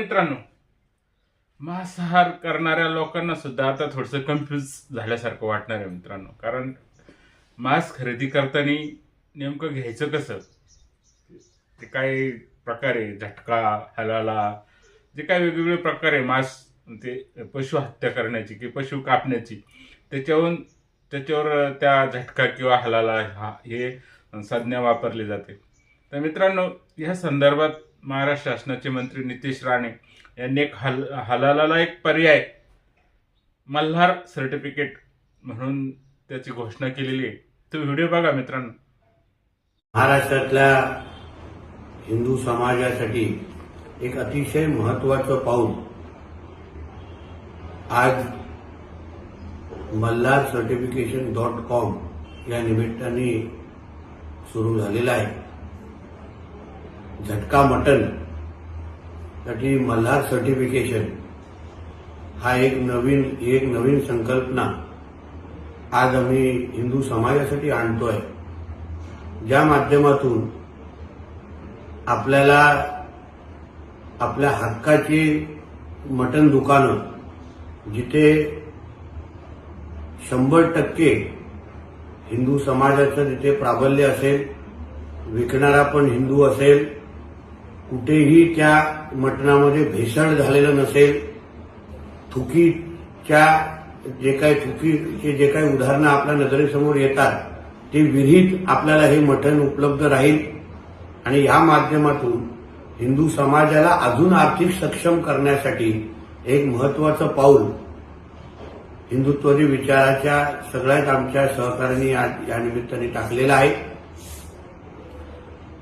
मित्रांनो मांसाहार करणाऱ्या लोकांना सुद्धा आता थोडंसं कन्फ्यूज झाल्यासारखं वाटणार आहे मित्रांनो. कारण मांस खरेदी करताना नेमकं घ्यायचं कसं? ते काय प्रकार आहे? झटका हलाला? जे काय वेगवेगळे प्रकार आहे मांस ते पशु हत्या करण्याची की पशु कापण्याची त्याच्यावरून त्याच्यावर त्या झटका किंवा हलाला हा हे संज्ञा वापरली जाते. तर मित्रांनो या संदर्भात महाराष्ट्र शासनाचे मंत्री नितेश राणे यांनी एक हल हलालाला एक पर्याय मल्हार सर्टिफिकेट म्हणून त्याची घोषणा केलेली आहे. तो व्हिडिओ बघा मित्रांनो. महाराष्ट्रातल्या हिंदू समाजासाठी एक अतिशय महत्वाचं पाऊल आज मल्हार सर्टिफिकेशन डॉट कॉम या निमित्ताने सुरू झालेलं आहे. झटका मटनसाठी मल्हार सर्टिफिकेशन हा एक नवीन एक नवीन संकल्पना आज आम्ही हिंदू समाजासाठी आणतोय. ज्या माध्यमातून आपल्याला आपल्या हक्काची मटण दुकानं जिथे शंभर टक्के हिंदू समाजाचं तिथे प्राबल्य असेल विकणारा पण हिंदू असेल कुठेही त्या मटणामध्ये भेसळ झालेलं नसेल थुकीच्या जे काही थुकीचे जे काही उदाहरणं आपल्या नजरेसमोर येतात ते विरहित आपल्याला हे मटण उपलब्ध राहील. आणि या माध्यमातून हिंदू समाजाला अजून आर्थिक सक्षम करण्यासाठी एक महत्वाचं पाऊल हिंदुत्वरी विचाराच्या सगळ्यात आमच्या सहकार्यांनी या- निमित्ताने टाकलेलं आहे.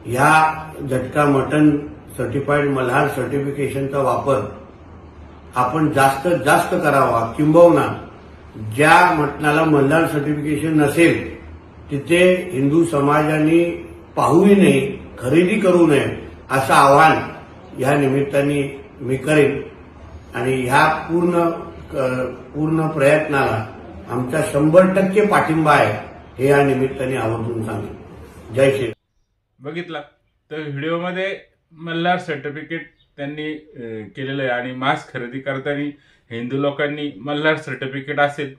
ह्या झटका मटन सर्टिफाईड मल्हार सर्टिफिकेशनचा वापर आपण जास्त जास्त करावा किंबहुना ज्या मटणाला मल्हार सर्टिफिकेशन नसेल तिथे हिंदू समाजाने पाहूही नाही खरेदी करू नये असं आव्हान या निमित्ताने मी करेन. आणि ह्या पूर्ण पूर्ण प्रयत्नाला आमचा शंभर टक्के पाठिंबा आहे हे या निमित्ताने आवर्जून सांगेन. जय श्री बघितला. तर व्हिडिओमध्ये मल्हार सर्टिफिकेट त्यांनी केलेलं आहे आणि मास्क खरेदी करताना हिंदू लोकांनी मल्हार सर्टिफिकेट असेल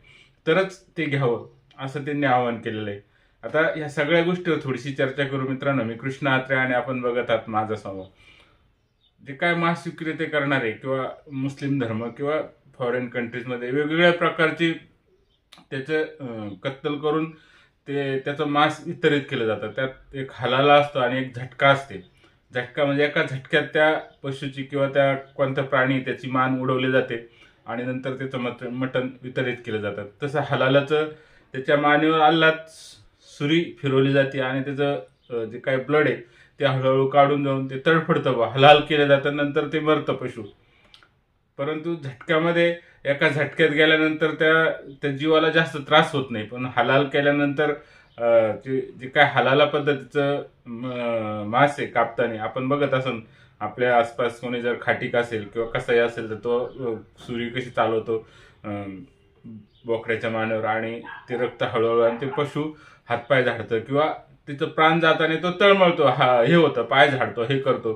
तरच ते घ्यावं असं त्यांनी आवाहन केलेलं आहे. आता ह्या सगळ्या गोष्टीवर थोडीशी चर्चा करू मित्रांनो. मी कृष्ण आत्रे आणि आपण बघत आहात माझा समोर जे काय मास्क विक्रेते करणारे किंवा मुस्लिम धर्म किंवा फॉरेन कंट्रीजमध्ये वेगवेगळ्या प्रकारची त्याचं कत्तल करून ते त्याचं मास्क वितरित केलं जातं. त्यात एक हलाला असतो आणि एक झटका असते. झटका म्हणजे एका झटक्यात त्या पशूची किंवा त्या कोणत्या प्राणी त्याची मान उडवली जाते आणि नंतर त्याचं मट मटण वितरित केलं जातं. तसं हलालाचं त्याच्या मानेवर अल्लात सुरी फिरवली जाते आणि त्याचं जे काही ब्लड आहे ते हळूहळू काढून जाऊन ते तडफडतं बा. हलाल केलं जातं नंतर ते मरतं पशु. परंतु झटक्यामध्ये एका झटक्यात गेल्यानंतर त्या त्या जीवाला जास्त त्रास होत नाही. पण हलाल केल्यानंतर ते जे काय हलाला पद्धतीचं म- मांस आहे कापताना आपण बघत असून आपल्या आसपास कोणी जर खाटीक असेल किंवा कसाही असेल तर तो सूर्य सुरी कशी चालवतो बोकड्याच्या मानेवर आणि ते रक्त हळूहळू आणि ते पशु हातपाय झाडतं किंवा तिचं प्राण जाताना तो तळमळतो हा हे होतं पाय झाडतो हे करतो.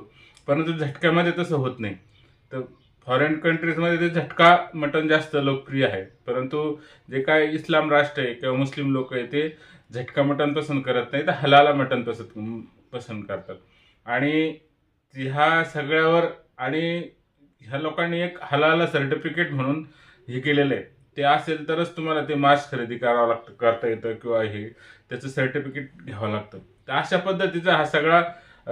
परंतु झटक्यामध्ये तसं होत नाही. तर फॉरेन कंट्रीजमध्ये ते झटका मटण जास्त लोकप्रिय आहे. परंतु जे काय इस्लाम राष्ट्र आहे किंवा मुस्लिम लोक आहे ते झटका मटण पसंत करत नाही तर हलाला मटण पसंत पसंत करतात. आणि ह्या सगळ्यावर आणि ह्या लोकांनी एक हलाला सर्टिफिकेट म्हणून हे केलेलं आहे. ते असेल तरच तुम्हाला ते मास्क खरेदी करावं लागतं करता येतं किंवा हे त्याचं सर्टिफिकेट घ्यावं लागतं. तर अशा पद्धतीचा हा सगळा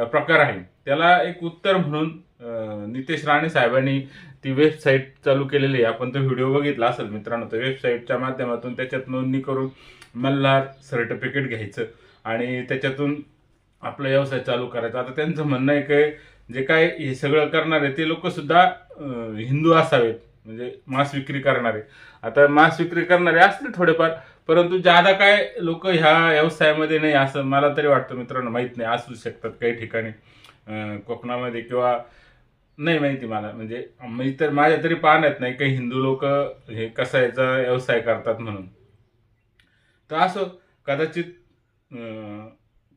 प्रकार आहे. त्याला एक उत्तर म्हणून नितेश राणे साहेबांनी ती वेबसाईट चालू केलेली आहे. आपण तो व्हिडिओ बघितला असेल मित्रांनो तर वेबसाईटच्या माध्यमातून त्याच्यात नोंदणी करून मल्हार सर्टिफिकेट घ्यायचं आणि त्याच्यातून आपला व्यवसाय चालू करायचा. आता त्यांचं म्हणणं आहे की जे काय हे सगळं करणारे ते लोकसुद्धा हिंदू असावेत म्हणजे मांस विक्री करणारे. आता मांस विक्री करणारे असले थोडेफार परंतु ज्यादा काय लोक ह्या व्यवसायामध्ये नाही असं मला तरी वाटतं मित्रांनो माहीत नाही असू शकतात काही ठिकाणी. कोकणामध्ये किंवा नाही माहिती मला. म्हणजे मी तर माझ्या तरी पाहण्यात नाही काही हिंदू लोक हे कसायचा व्यवसाय करतात म्हणून. तर असं कदाचित अं,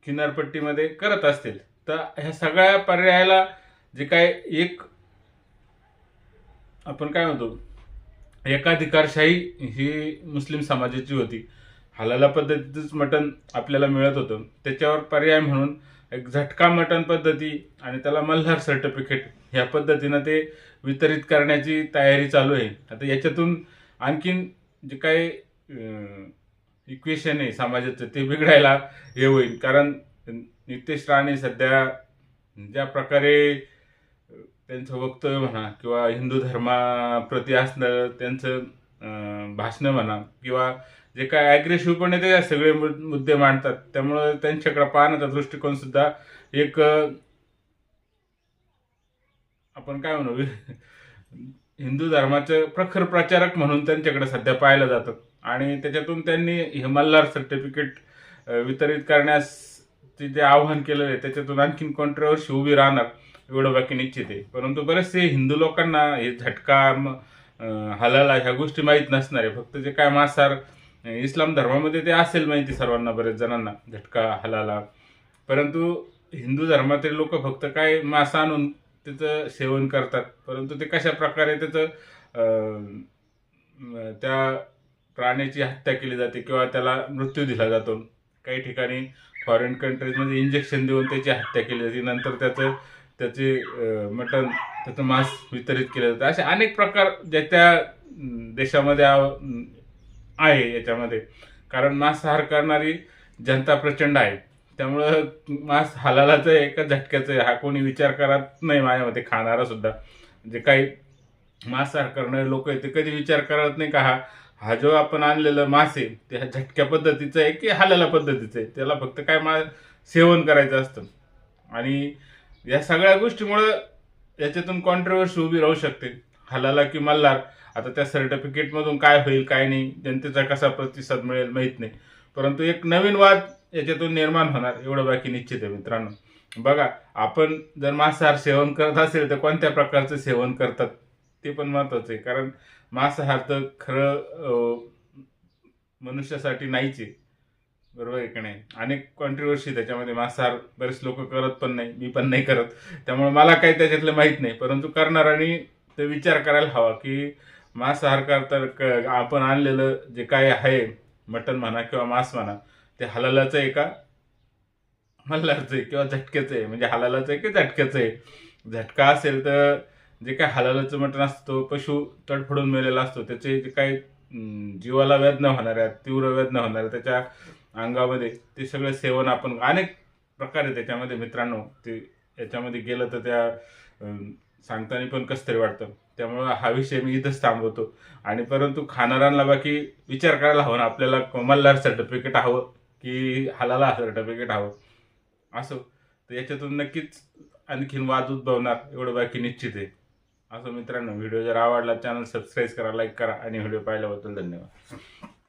किनारपट्टीमध्ये करत असतील. तर ह्या सगळ्या पर्यायाला जे काय एक आपण काय म्हणतो एकाधिकारशाही ही मुस्लिम समाजाची होती. हलाला पद्धतीतच मटण आपल्याला मिळत होतं. त्याच्यावर पर्याय म्हणून एक झटका मटण पद्धती आणि त्याला मल्हार सर्टिफिकेट ह्या पद्धतीनं ते वितरित करण्याची तयारी चालू आहे. आता याच्यातून आणखीन जे काही इक्वेशन आहे समाजाचं ते बिघडायला हे होईल. कारण नितेश राणे सध्या ज्या प्रकारे त्यांचं वक्तव्य म्हणा किंवा हिंदू धर्माप्रती असणारं त्यांचं भाषणं म्हणा किंवा जे काय ॲग्रेसिव्हपणे ते सगळे मुद्दे मांडतात. त्यामुळं त्यांच्याकडे पाहण्याचा दृष्टिकोन सुद्धा एक आपण काय म्हणू? हिंदू धर्माचे प्रखर प्रचारक म्हणून त्यांच्याकडे सध्या पाहिलं जातं. आणि त्याच्यातून त्यांनी हे मल्हार सर्टिफिकेट वितरित करण्यास ते जे आव्हान केलेलं आहे त्याच्यातून आणखीन कॉन्ट्रोवर्सी उभी राहणार एवढं बाकी निश्चित आहे. परंतु बरेचसे हिंदू लोकांना हे झटका हलाला ह्या गोष्टी माहीत नसणार आहे. फक्त जे काय मांसार इस्लाम धर्मामध्ये ते असेल माहिती सर्वांना बरेच जणांना झटका हलाला. परंतु हिंदू धर्मातील लोक फक्त काय मासा आणून त्याचं सेवन करतात परंतु ते कशा प्रकारे त्याचं त्या प्राण्याची हत्या केली जाते किंवा त्याला मृत्यू दिला जातो. काही ठिकाणी फॉरेन कंट्रीजमध्ये इंजेक्शन देऊन त्याची हत्या केली जाते. नंतर त्याचं त्याचे मटण त्याचं मांस वितरित केलं जातं. असे अनेक प्रकार ज्या त्या देशामध्ये आहे याच्यामध्ये. कारण मांसाहार करणारी जनता प्रचंड आहे. त्यामुळं मांस हलालाचं आहे का झटक्याचं आहे? हा कोणी विचार करत नाही माझ्यामध्ये खाणारा सुद्धा. जे काही मांसाहार करणारे लोक आहेत ते कधी विचार करत नाही का हा? हा जो आपण आणलेलं मास आहे ते ह्या झटक्या पद्धतीचं आहे की हालाला पद्धतीचं आहे? त्याला फक्त काय मा सेवन करायचं असतं. आणि या सगळ्या गोष्टीमुळं याच्यातून कॉन्ट्रोवर्सी उभी राहू शकते. हलाला की मल्हार आता त्या सर्टिफिकेटमधून काय होईल काय नाही जनतेचा कसा प्रतिसाद मिळेल माहीत नाही. परंतु एक नवीन वाद याच्यातून निर्माण होणार एवढं बाकी निश्चित आहे मित्रांनो. बघा आपण जर मांसाहार सेवन करत असेल तर कोणत्या प्रकारचं सेवन करतात? ते पण महत्त्वाचं आहे कारण मांसाहार तर खरं मनुष्यासाठी नाहीच आहे. बरोबर आहे की नाही? अनेक कॉन्ट्रोवर्सी त्याच्यामध्ये मांसाहार बरेच लोक करत पण नाही मी पण नाही करत. त्यामुळे मला काही त्याच्यातलं माहीत नाही परंतु करणाऱ्यांनी ते विचार करायला हवा की मांसाहार करता क- आपण आणलेलं जे काय आहे मटण म्हणा किंवा मांस म्हणा ते हलालाचं आहे का? मल्हारचं आहे किंवा झटक्याचं आहे? म्हणजे हलालाचं आहे की झटक्याचं आहे? झटका असेल तर जे काय हलालाचं मटण असतं पशु तडफडून मेलेला असतो त्याचे जे काही जीवाला वेदना होणाऱ्या तीव्र वेदना होणाऱ्या त्याच्या अंगामध्ये ते सगळं सेवन आपण अनेक प्रकारे त्याच्यामध्ये मित्रांनो ते याच्यामध्ये गेलं तर त्या सांगताना पण कसं तरी वाटतं. त्यामुळं हा विषय मी इथंच थांबवतो. आणि परंतु खाणाऱ्यांना बाकी विचार करायला हवा ना. आपल्याला मल्हार सर्टिफिकेट हवं की हालाला सर्टिफिकेट हवं. असो. तर याच्यातून नक्कीच आणखीन वाद उद्भवणार. एवढं बाकी निश्चित आहे. असं मित्रांनो व्हिडिओ जर आवडला चॅनल सबस्क्राईब करा लाईक करा आणि व्हिडिओ पाहिल्याबद्दल धन्यवाद.